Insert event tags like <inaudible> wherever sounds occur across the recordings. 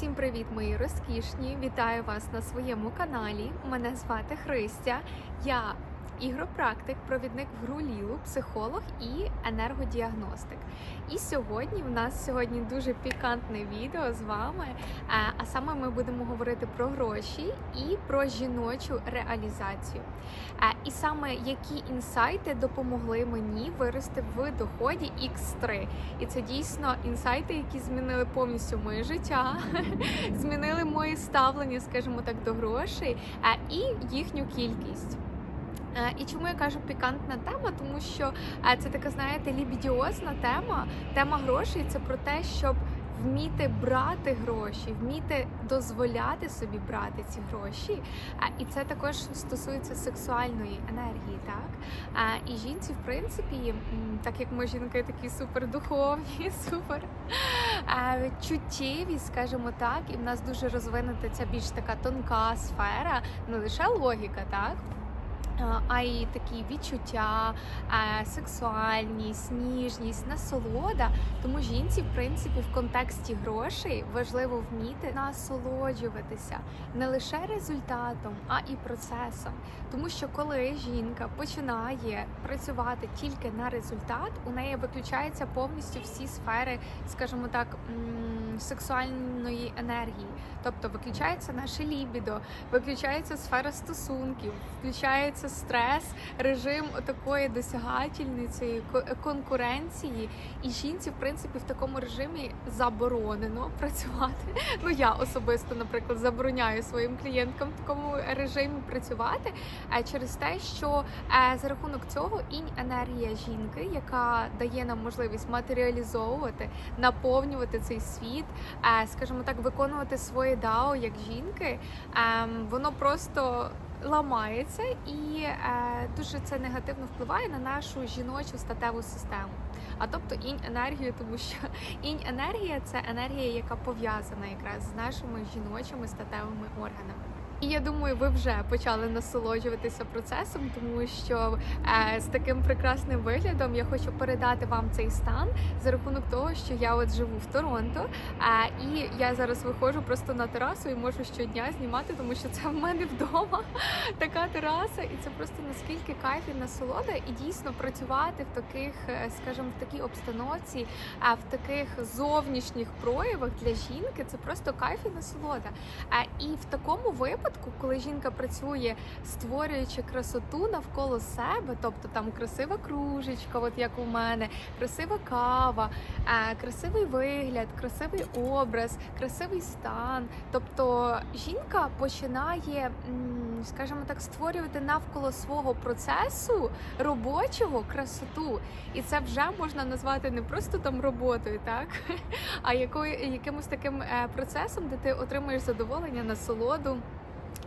Усім привіт, мої розкішні! Вітаю вас на своєму каналі. Мене звати Христя. Я ігропрактик, провідник в гру Лілу, психолог і енергодіагностик. І сьогодні в нас сьогодні дуже пікантне відео з вами. е, А саме ми будемо говорити про гроші і про жіночу реалізацію. Е, І саме які інсайти допомогли мені вирости в доході X3. І це дійсно інсайти, які змінили повністю моє життя, <laughs> змінили моє ставлення, скажімо так, до грошей е, і їхню кількість. Е, І чому я кажу пікантна тема? Тому що е, це така, знаєте, лібідіозна тема. Тема грошей це про те, щоб вміти брати гроші, вміти дозволяти собі брати ці гроші. Е, І це також стосується сексуальної енергії, так? І жінці, в принципі, так як ми жінки такі супердуховні, <laughs> супер чуттєві, скажімо так, і в нас дуже розвинута ця більш така тонка сфера, не лише логіка, так? А й такі відчуття, е, сексуальність, ніжність, насолода. Тому жінці, в принципі, в контексті грошей важливо вміти насолоджуватися не лише результатом, а і процесом. Тому що коли жінка починає працювати тільки на результат, у неї виключаються повністю всі сфери, скажімо так, сексуальної енергії. Тобто виключається наше лібідо, виключається сфера стосунків, включається стрес, режим такої досягательниці, ко- конкуренції. І жінці, в принципі, в такому режимі заборонено працювати. Ну я особисто, наприклад, забороняю своїм клієнткам в такому режимі працювати е, через те, що е, за рахунок цього інь енергія жінки, яка дає нам можливість матеріалізовувати, наповнювати цей світ, скажімо так, виконувати своє дао як жінки, ем, воно просто ламається і е, дуже це негативно впливає на нашу жіночу статеву систему. А тобто інь енергію, тому що <laughs> інь енергія це енергія, яка пов'язана якраз з нашими жіночими статевими органами. І я думаю, ви вже почали насолоджуватися процесом, тому що е, з таким прекрасним виглядом я хочу передати вам цей стан за рахунок того, що я от живу в Торонто, е, і я зараз виходжу просто на терасу і можу щодня знімати, тому що це в мене вдома <laughs> така тераса, і це просто наскільки кайф і насолода, і дійсно працювати в таких, е, скажімо, в такій обстановці, а в таких зовнішніх проявах для жінки це просто кайф і насолода. А і в такому випадку, коли жінка працює, створюючи красоту навколо себе, тобто там красива кружечка, от як у мене, красива кава, е, красивий вигляд, красивий образ, красивий стан. Тобто жінка починає, скажімо так, створювати навколо свого процесу робочого красоту. І це вже можна назвати не просто там роботою, так <laughs> а якою якимось таким е, процесом, де ти отримуєш задоволення, насолоду.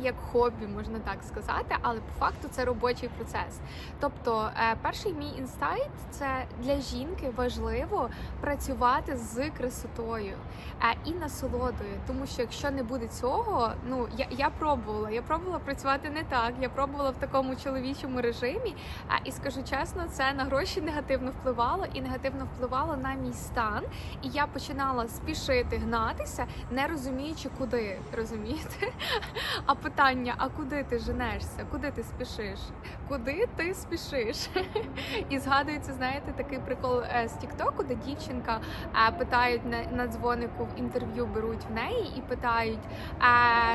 Як хобі, можна так сказати, але по факту це робочий процес. Тобто, е, перший мій інсайт це для жінки важливо працювати з красотою е, і насолодою. Тому що якщо не буде цього, ну я, я пробувала, я пробувала працювати не так. Я пробувала в такому чоловічому режимі, е, і скажу чесно, це на гроші негативно впливало і негативно впливало на мій стан. І я починала спішити гнатися, не розуміючи, куди розумієте. А питання: а куди ти женешся? Куди ти спішиш? Куди ти спішиш? І згадується, знаєте, такий прикол е, з Тіктоку, де дівчинка е, питають на, дзвонику в інтерв'ю, беруть в неї і питають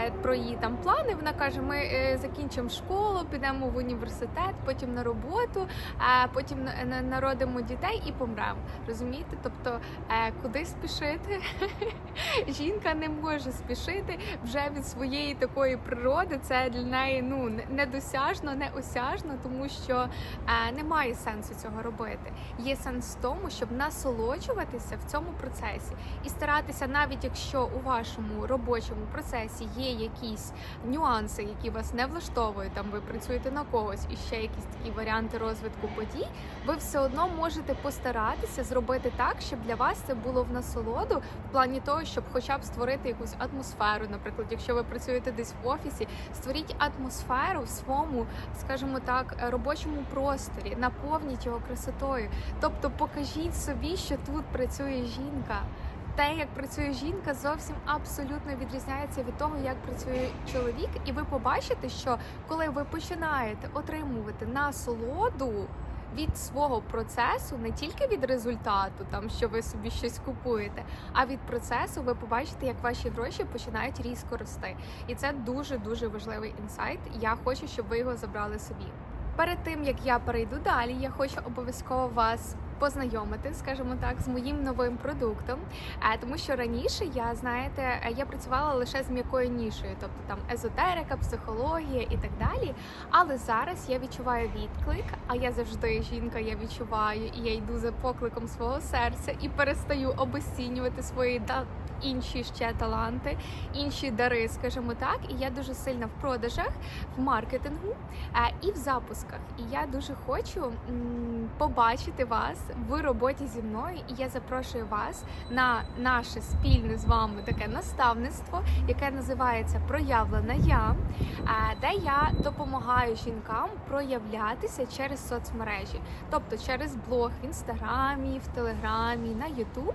е, про її там плани. Вона каже: Ми закінчимо школу, підемо в університет, потім на роботу, потім на- на- народимо дітей і помремо. Розумієте? Тобто, куди спішити? <laughs> Жінка не може спішити вже від своєї такої природи. Це для неї ну недосяжно, неосяжно, тому що е, немає сенсу цього робити. Є сенс в тому, щоб насолоджуватися в цьому процесі і старатися, навіть якщо у вашому робочому процесі є якісь нюанси, які вас не влаштовують, там ви працюєте на когось і ще якісь такі варіанти розвитку подій, ви все одно можете постаратися зробити так, щоб для вас це було в насолоду, в плані того, щоб хоча б створити якусь атмосферу. Наприклад, якщо ви працюєте десь в офісі, створіть атмосферу в своєму, скажімо так, робочому просторі, наповніть його красотою. Тобто покажіть собі, що тут працює жінка. те, як працює жінка, зовсім абсолютно відрізняється від того, як працює чоловік, і ви побачите, що коли ви починаєте отримувати насолоду від свого процесу, не тільки від результату, там що ви собі щось купуєте, а від процесу ви побачите, як ваші гроші починають різко рости. І це дуже дуже важливий інсайт. Я хочу, щоб ви його забрали собі. Перед тим як я перейду далі, я хочу обов'язково вас познайомити, скажімо так, з моїм новим продуктом. Е, Тому що раніше я знаєте, е, я працювала лише з м'якою нішею, тобто там езотерика, психологія і так далі. Але зараз я відчуваю відклик. А я завжди жінка, я відчуваю, і я йду за покликом свого серця і перестаю обесцінювати свої та інші ще таланти, інші дари, скажімо так. І я дуже сильна в продажах, в маркетингу е, і в запусках. І я дуже хочу побачити вас в роботі зі мною. І я запрошую вас на наше спільне з вами таке наставництво, яке називається Проявлена я, е, де я допомагаю жінкам проявлятися через соцмережі, тобто через блог в інстаграмі, в телеграмі, на Ютуб.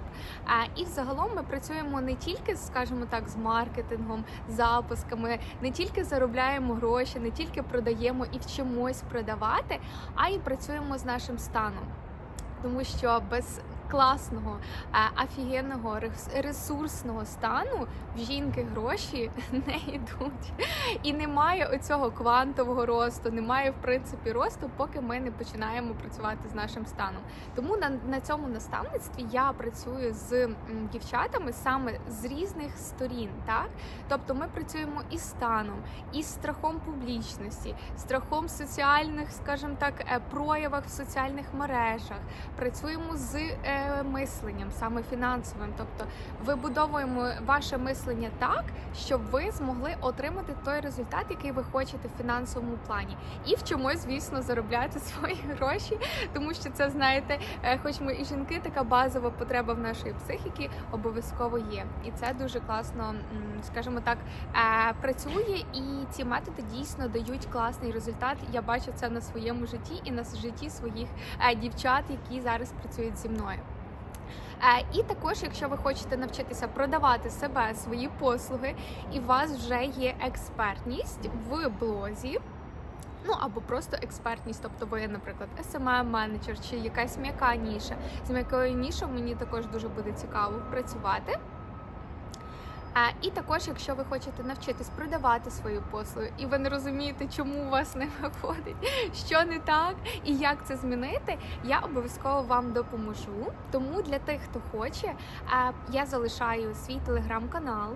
Е, І взагалом ми працюємо не тільки, скажімо так, з маркетингом, запусками, не тільки заробляємо гроші, не тільки продаємо і вчимось продавати, а й працюємо з нашим станом. Тому що без класного, е, офігенного рес- ресурсного стану в жінки гроші <laughs> не йдуть. І немає оцього квантового росту, немає в принципі росту, поки ми не починаємо працювати з нашим станом. Тому на, на цьому наставництві я працюю з дівчатами саме з різних сторін. Так, тобто ми працюємо і станом, і страхом публічності, страхом соціальних, скажімо так, е, проявах в соціальних мережах. Працюємо з е, мисленням, саме фінансовим. Тобто вибудовуємо ваше мислення так, щоб ви змогли отримати той результат, який ви хочете в фінансовому плані, і вчимось, звісно, заробляти <laughs> свої гроші, тому що це знаєте, е, хоч ми і жінки, така базова потреба в нашої психіки обов'язково є, і це дуже класно, скажімо так, е, працює, і ці методи дійсно дають класний результат. Я бачу це на своєму житті і на житті своїх е, дівчат, які зараз працюють зі мною. Е, І також, якщо ви хочете навчитися продавати себе, свої послуги, і у вас вже є експертність в блозі. Ну або просто експертність, тобто ви, наприклад, smm менеджер чи якась м'яка ніша. З м'якою нішою мені також дуже буде цікаво працювати. І також, якщо ви хочете навчитись продавати свою послугу, і ви не розумієте, чому у вас не <laughs> виходить, що не так і як це змінити, я обов'язково вам допоможу. Тому для тих, хто хоче, я залишаю свій телеграм-канал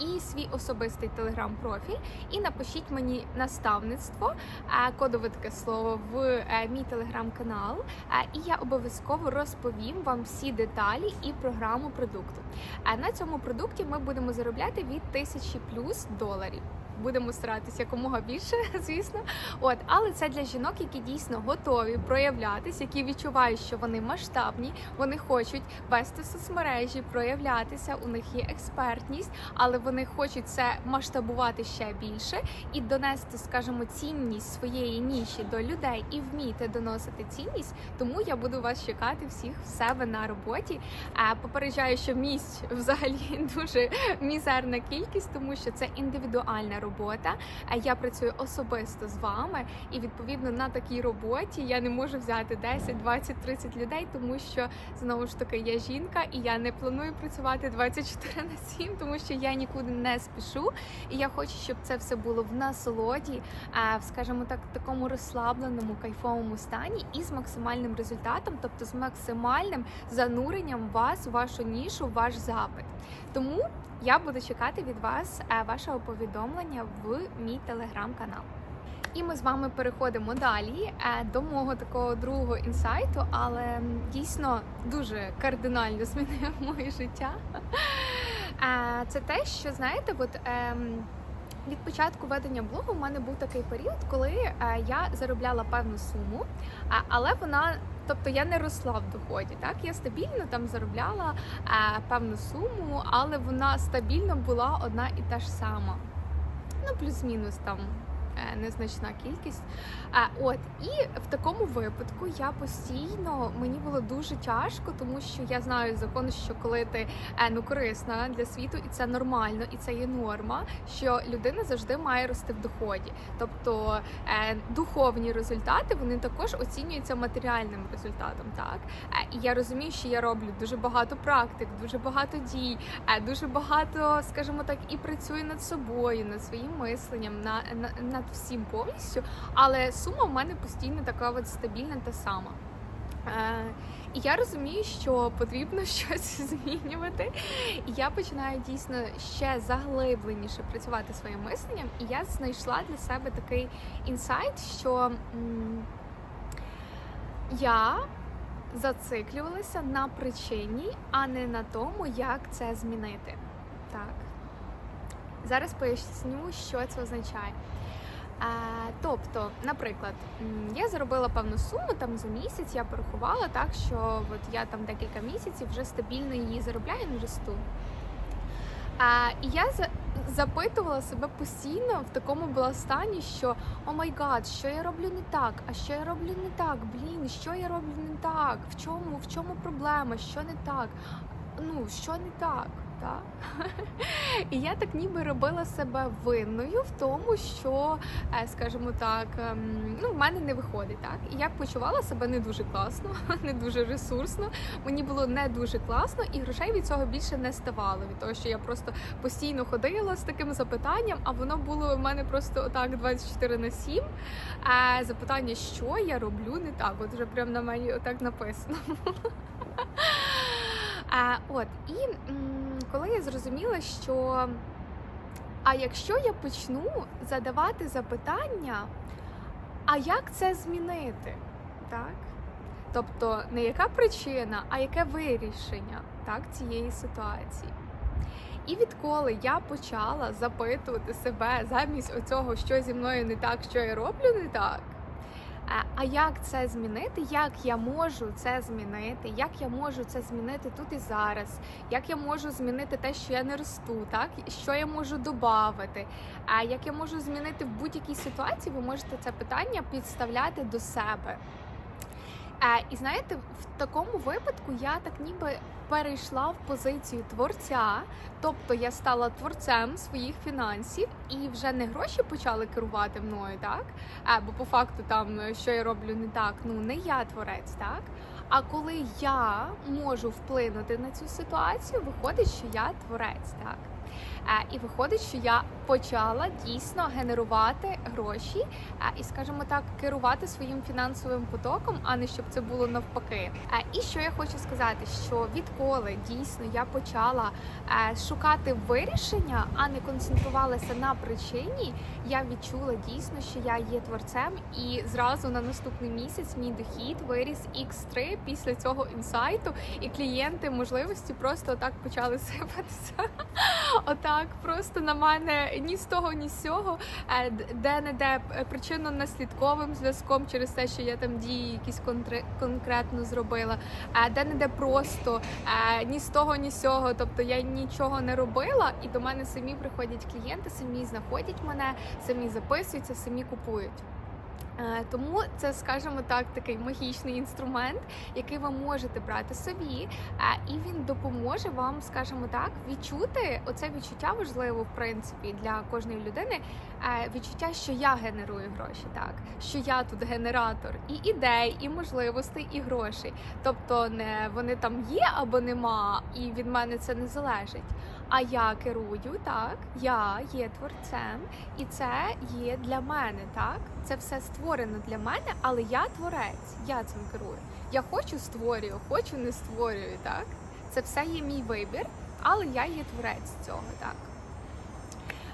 і свій особистий телеграм-профіль. І напишіть мені наставництво, кодове таке слово в е, мій телеграм-канал. І я обов'язково розповім вам всі деталі і програму продукту. На цьому продукті ми будемо заробляти від тисячі плюс доларів. Будемо старатися якомога більше, <laughs> звісно. От, але це для жінок, які дійсно готові проявлятися, які відчувають, що вони масштабні, вони хочуть вести соцмережі, проявлятися. У них є експертність, але вони хочуть це масштабувати ще більше і донести, скажімо, цінність своєї ніші до людей і вміти доносити цінність. Тому я буду вас чекати всіх в себе на роботі. Попереджаю, що місць взагалі <laughs> дуже мізерна кількість, тому що це індивідуальна робота. А я працюю особисто з вами, і відповідно на такій роботі я не можу взяти 10, 20, 30 людей, тому що знову ж таки я жінка, і я не планую працювати 24 на 7, тому що я нікуди не спішу. І я хочу, щоб це все було в насолоді, в скажімо так, такому розслабленому кайфовому стані і з максимальним результатом, тобто з максимальним зануренням вас, в вашу нішу, ваш запит. Тому я буду чекати від вас е, вашого повідомлення в мій телеграм-канал. І ми з вами переходимо далі е, до мого такого другого інсайту, але дійсно дуже кардинально <laughs> змінив моє життя. Е, Це те, що знаєте, от ем, від початку ведення блогу в мене був такий період, коли я заробляла певну суму, але вона. Тобто я не росла в доході, так я стабільно там заробляла е, певну суму, але вона стабільно була одна і та ж сама. Ну, плюс-мінус там незначна кількість. А, от і в такому випадку я постійно мені було дуже тяжко, тому що я знаю закон, що коли ти е, ну корисна для світу, і це нормально, і це є норма, що людина завжди має рости в доході. Тобто е, духовні результати вони також оцінюються матеріальним результатом. Так Е, і я розумію, що я роблю дуже багато практик, дуже багато дій, е, дуже багато, скажімо так, і працюю над собою, над своїм мисленням, на, на над всім повністю. Але сума в мене постійно така от стабільна та сама. Е, і я розумію, що потрібно <laughs> щось змінювати. І я починаю дійсно ще заглибленіше працювати своїм мисленням. І я знайшла для себе такий інсайт, що я зациклювалася на причині, а не на тому, як це змінити. Так. Зараз поясню, що це означає. Е, тобто, наприклад, я заробила певну суму там за місяць, я порахувала так, що от я там декілька місяців вже стабільно її заробляю і росту. А, і я за- запитувала себе постійно в такому була стані, що о май гад, що я роблю не так? А що я роблю не так? Блін, що я роблю не так? В чому, в чому проблема? Що не так? Ну, що не так? Так? <laughs> І я так ніби робила себе винною в тому, що, е, скажімо так, ем, ну, в мене не виходить. Так? І я почувала себе не дуже класно, <laughs> не дуже ресурсно. Мені було не дуже класно, і грошей від цього більше не ставало. Від того, що я просто постійно ходила з таким запитанням, а воно було у мене просто отак 24 на 7. Запитання, що я роблю не так. От вже прямо на мені отак написано. <laughs> От і коли я зрозуміла, що а якщо я почну задавати запитання, а як це змінити? Так? Тобто не яка причина, а яке вирішення так, цієї ситуації. І відколи я почала запитувати себе замість оцього, що зі мною не так, що я роблю не так. А як це змінити? Як я можу це змінити? Як я можу це змінити тут і зараз? Як я можу змінити те, що я не росту? Так що я можу додати? А як я можу змінити в будь-якій ситуації? Ви можете це питання підставляти до себе. І знаєте, в такому випадку я так ніби перейшла в позицію творця, тобто я стала творцем своїх фінансів, і вже не гроші почали керувати мною, так? Бо по факту там е, що я роблю не так, ну не я творець, так? А коли я можу вплинути на цю ситуацію, виходить, що я творець, так? Е, І виходить, що я почала дійсно генерувати гроші е, і, скажімо так, керувати своїм фінансовим потоком, а не щоб це було навпаки. Е, І що я хочу сказати, що відколи дійсно я почала шукати вирішення, а не концентрувалася на причині, я відчула дійсно, що я є творцем, і зразу на наступний місяць мій дохід виріс x3 після цього інсайту, і клієнти можливості просто так почали сипатися. <laughs> просто на мене ні з того, ні з цього, е, де-не-де причинно-наслідковим зв'язком через те, що я там дії якісь конкретно зробила, а де-не-де просто е, ні з того, ні з цього. Тобто я нічого не робила, і до мене самі приходять клієнти, самі знаходять мене, самі записуються, самі купують. Е, Тому це, скажімо так, такий магічний інструмент, який ви можете брати собі, е, і він допоможе вам, скажімо так, відчути оце відчуття важливо, в принципі, для кожної людини. е, Відчуття, що я генерую гроші, так що я тут генератор і ідей, і можливостей, і грошей. Тобто, не вони там є або нема, і від мене це не залежить. А я керую так, я є творцем, і це є для мене, так? Це все створено для мене, але я творець, я цим керую. Я хочу створюю, хочу не створюю, так? Це все є мій вибір, але я є творець цього, так.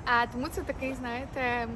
А, тому це такий, знаєте,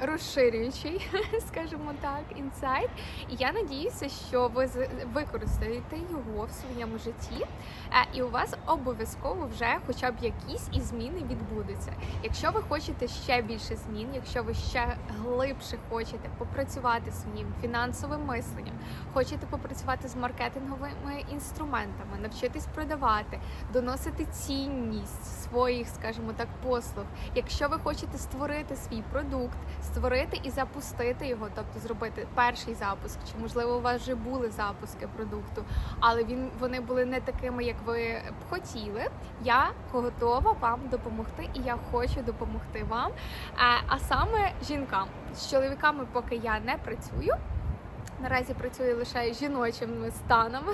розширюючий, <laughs> скажімо так, інсайт. І я надіюся, що ви використаєте його в своєму житті, е, і у вас обов'язково вже хоча б якісь і зміни відбудуться. Якщо ви хочете ще більше змін, якщо ви ще глибше хочете попрацювати своїм фінансовим мисленням, хочете попрацювати з маркетинговими інструментами, навчитись продавати, доносити цінність своїх, скажімо так, послуг. Якщо ви хочете створити свій продукт, створити і запустити його, тобто зробити перший запуск, чи можливо у вас вже були запуски продукту, але він вони були не такими, як ви б хотіли. Я готова вам допомогти, і я хочу допомогти вам. А, а саме жінкам з чоловіками, поки я не працюю. Наразі працюю лише жіночими станами,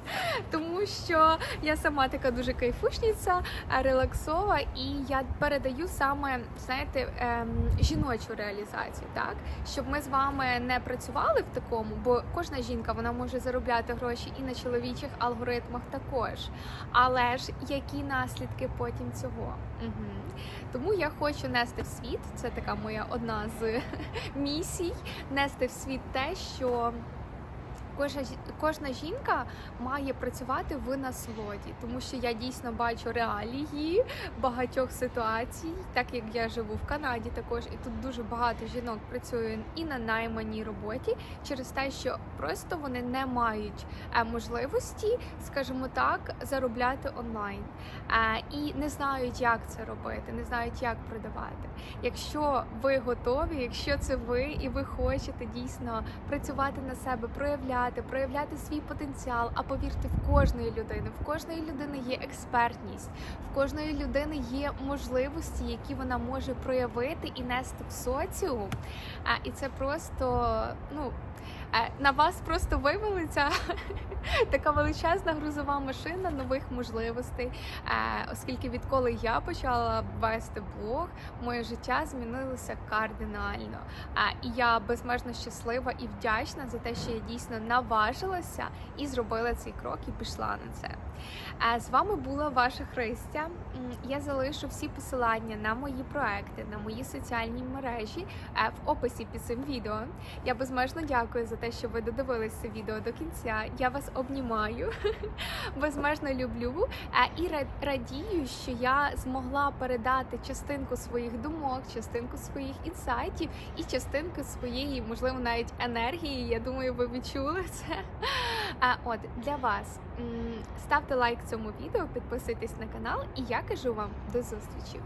<laughs> тому що я сама така дуже кайфушниця, е, релаксова, і я передаю саме знаєте ем, жіночу реалізацію, так щоб ми з вами не працювали в такому, бо кожна жінка вона може заробляти гроші і на чоловічих алгоритмах також. Але ж які наслідки потім цього? Тому я хочу нести в світ. Це така моя одна з <laughs> місій нести в світ те, що кожна, кожна жінка має працювати в насолоді, тому що я дійсно бачу реалії багатьох ситуацій, так як я живу в Канаді, також і тут дуже багато жінок працює і на найманій роботі через те, що просто вони не мають е, можливості, скажімо так, заробляти онлайн е, і не знають, як це робити, не знають, як продавати. Якщо ви готові, якщо це ви і ви хочете дійсно працювати на себе, проявляти, проявляти свій потенціал. А повірте, в кожної людини, в кожної людини є експертність, в кожної людини є можливості, які вона може проявити і нести в соціум. А, І це просто ну. Е, На вас просто вивалиться <laughs> така величезна грузова машина нових можливостей, Е, оскільки відколи я почала вести блог, моє життя змінилося кардинально. І я безмежно щаслива і вдячна за те, що я дійсно наважилася і зробила цей крок і пішла на це. Е, З вами була ваша Христя. Я залишу всі посилання на мої проекти, на мої соціальні мережі е, в описі під цим відео. Я безмежно дякую за те, що ви додивились це відео до кінця. Я вас обнімаю, <laughs> безмежно люблю е, і радію, що я змогла передати частинку своїх думок, частинку своїх інсайтів і частинку своєї, можливо, навіть енергії. Я думаю, ви відчули це. А <laughs> от для вас ставте лайк цьому відео, підписуйтесь на канал, і я кажу вам до зустрічі.